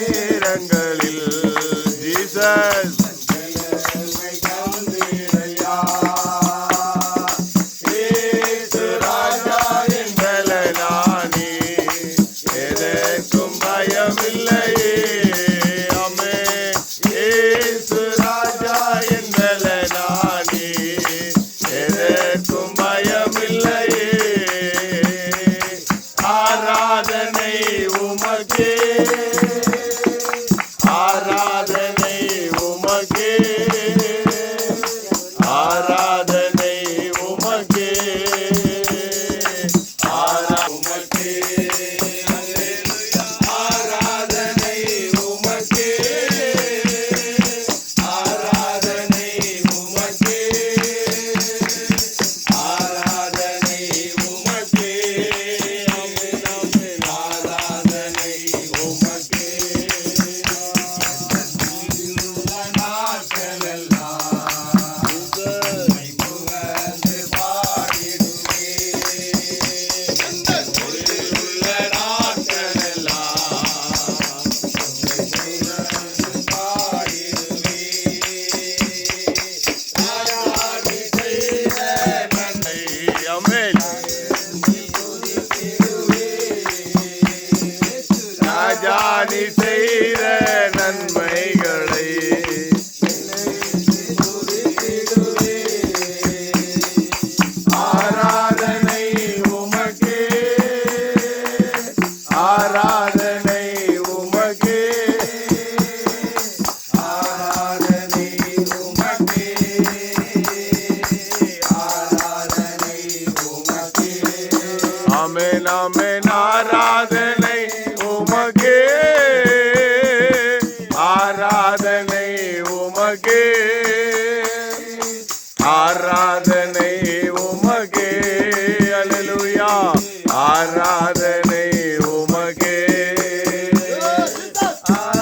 நேரங்களில் ராஜாணி செய்த நன்மைகளை. ஆராதனை உமக்கே. ஆராதனை உமக்கே. ஆராதனை உமக்கே. ஆராதனை உமக்கே. ஆமென் ஆமென் ஆராதனை உமக்கே. உமக்கே ஆராதனை உமக்கே அல்லேலூயா ஆராதனை